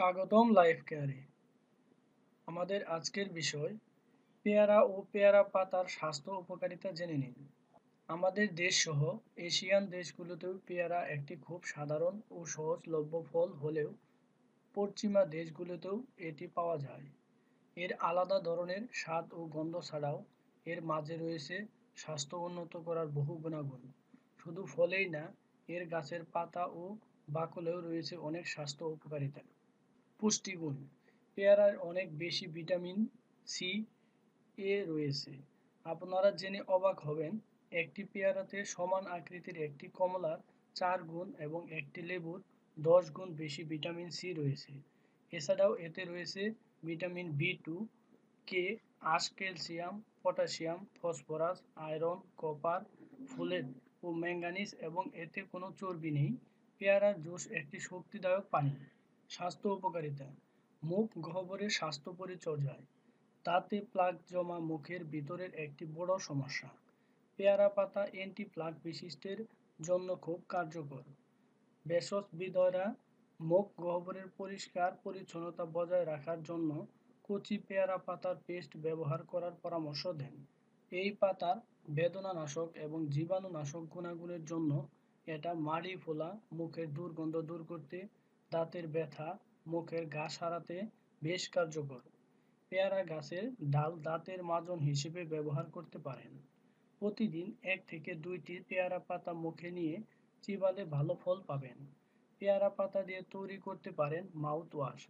স্বাগতম লাইফ কেয়ারে আমাদের আজকের বিষয়, পেয়ারা ও পেয়ারা পাতার স্বাস্থ্য উপকারিতা জেনে নিন। আমাদের দেশ সহ এশিয়ান দেশগুলোতেও পেয়ারা একটি খুব সাধারণ ও সহজলভ্য ফল হলেও পশ্চিমা দেশগুলোতেও এটি পাওয়া যায়। এর আলাদা ধরনের স্বাদ ও গন্ধ ছাড়াও এর মাঝে রয়েছে স্বাস্থ্য উন্নত করার বহু গুণাগুণ। শুধু ফলেই না, এর গাছের পাতা ও বাকলেও রয়েছে অনেক স্বাস্থ্য উপকারিতা। পুষ্টিগুণ। পেয়ারায় অনেক বেশি ভিটামিন সি এ রয়েছে। আপনারা জেনে অবাক হবেন, একটি পেয়ারাতে সমান আকৃতির একটি কমলার চার গুণ এবং একটি লেবুর দশ গুণ বেশি ভিটামিন সি রয়েছে। এছাড়াও এতে রয়েছে ভিটামিন বি টু কে আশ, calcium, potassium, phosphorus, iron, copper, folate ও ম্যাঙ্গানিজ এবং এতে কোনো চর্বি নেই। পেয়ারার জুস একটি শক্তিদায়ক পানীয় স্বাস্থ্য উপকারিতা। মুখ গহ্বরের স্বাস্থ্য পরিচর্যায়। তাতে প্লাক জমা মুখের ভিতরের একটি বড় সমস্যা। পেয়ারা পাতা অ্যান্টি প্লাক বিশিষ্টের জন্য খুব কার্যকর। ভেষজবিদরা মুখ গহ্বরের পরিষ্কার পরিচ্ছন্নতা বজায় রাখার জন্য কচি পেয়ারা পাতার পেস্ট ব্যবহার করার পরামর্শ দেন। এই পাতার বেদনানাশক এবং জীবাণুনাশক গুণাগুণের জন্য এটা মাড়ি ফোলা মুখের দুর্গন্ধ দূর করতে দাঁতের ব্যথা, মুখের ঘা সারাতে বেশ কার্যকর। পেয়ারা গাছের ডাল দাঁতের মাজন হিসেবে ব্যবহার করতে পারেন। প্রতিদিন এক থেকে দুইটি পেয়ারা পাতা মুখে নিয়ে চিবালে ভালো ফল পাবেন। পেয়ারা পাতা দিয়ে তৈরি করতে পারেন মাউথ ওয়াশ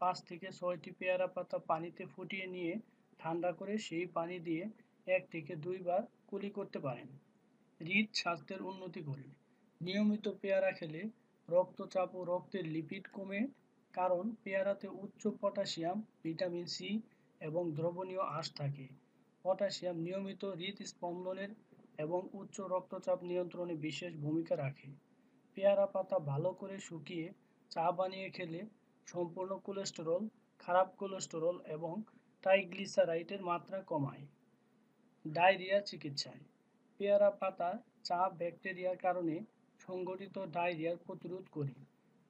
পাঁচ থেকে ছয়টি পেয়ারা পাতা পানিতে ফুটিয়ে নিয়ে ঠান্ডা করে সেই পানি দিয়ে এক থেকে দুইবার কুলি করতে পারেন। হৃদ স্বাস্থ্যের উন্নতি করে নিয়মিত পেয়ারা খেলে রক্তচাপ ও রক্তের লিপিড কমে কারণ পেয়ারাতে উচ্চ পটাশিয়াম ভিটামিন সি এবং দ্রবণীয় আঁশ থাকে। পটাশিয়াম নিয়মিত হৃদস্পন্দনের এবং উচ্চ রক্তচাপ নিয়ন্ত্রণে বিশেষ ভূমিকা রাখে। পেয়ারা পাতা ভালো করে শুকিয়ে চা বানিয়ে খেলে সম্পূর্ণ কোলেস্টেরল খারাপ কোলেস্টেরল এবং ট্রাইগ্লিসারাইডের মাত্রা কমায়। ডায়রিয়া চিকিৎসায়। পেয়ারা পাতা চা ব্যাকটেরিয়ার কারণে সংঘটিত ডায়রিয়ার প্রতিরোধ করে,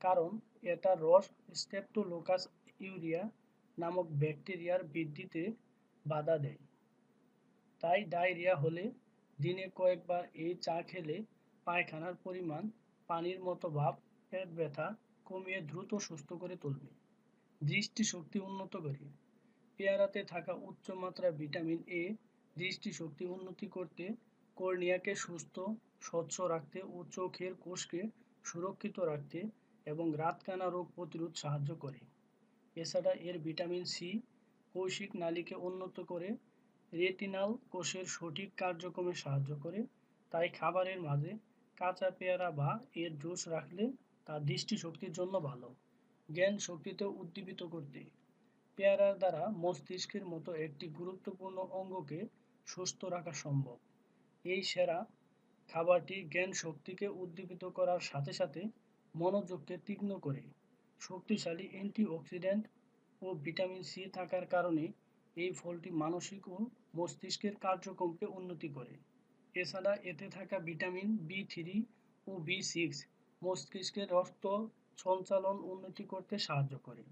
কারণ এটা রস স্টেপটোলোকাস ইউরিয়া নামক ব্যাকটেরিয়ার বৃদ্ধিতে বাধা দেয়। তাই ডায়রিয়া হলে দিনে কয়েকবার এই চা খেলে পায়খানার পরিমাণ, পানির মতো ভাব, পেট ব্যথা কমিয়ে দ্রুত সুস্থ করে তুলবে। দৃষ্টিশক্তি উন্নত করে। পেয়ারাতে থাকা উচ্চমাত্রা ভিটামিন এ দৃষ্টিশক্তি উন্নতি করতে কর্নিয়াকে সুস্থ, স্বচ্ছ রাখতে ও চোখের কোষকে সুরক্ষিত রাখতে এবং রাতকানা রোগ প্রতিরোধ সাহায্য করে। এছাড়া এর ভিটামিন সি, কৌশিক নালীকে উন্নত করে, রেটিনাল কোষের সঠিক কার্যক্রমে সাহায্য করে। তাই খাবারের মাঝে কাঁচা পেয়ারা বা এর জুস রাখলে তা দৃষ্টিশক্তির জন্য ভালো। জ্ঞান শক্তিতে উদ্দীপিত করতে। পেয়ারার দ্বারা মস্তিষ্কের মতো একটি গুরুত্বপূর্ণ অঙ্গকে সুস্থ রাখা সম্ভব। এই সেরা খাবারটি জ্ঞান শক্তিকে উদ্দীপিত করার সাথে সাথে মনোযোগকে তীক্ষ্ণ করে। শক্তিশালী অ্যান্টিঅক্সিডেন্ট ও ভিটামিন সি থাকার কারণে এই ফলটি মানসিক ও মস্তিষ্কের কার্যক্রমকে উন্নতি করে। এছাড়া এতে থাকা ভিটামিন বি থ্রি ও বি সিক্স মস্তিষ্কের রক্ত সঞ্চালন উন্নতি করতে সাহায্য করে।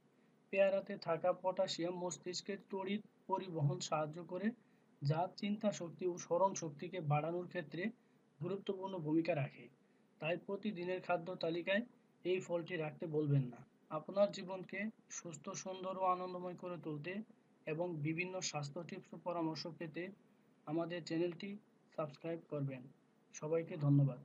পেয়ারাতে থাকা পটাশিয়াম মস্তিষ্কের তড়িৎ পরিবহন সাহায্য করে যা চিন্তা, শক্তি ও স্মরণ শক্তিকে বাড়ানোর ক্ষেত্রে গুরুত্বপূর্ণ ভূমিকা রাখে। তাই প্রতিদিনের খাদ্য তালিকায় এই ফলটি রাখতে বলবেন না। আপনার জীবনকে সুস্থ, সুন্দর ও আনন্দময় করে তুলতে এবং বিভিন্ন স্বাস্থ্য টিপস পরামর্শ পেতে আমাদের চ্যানেলটি সাবস্ক্রাইব করবেন। সবাইকে ধন্যবাদ।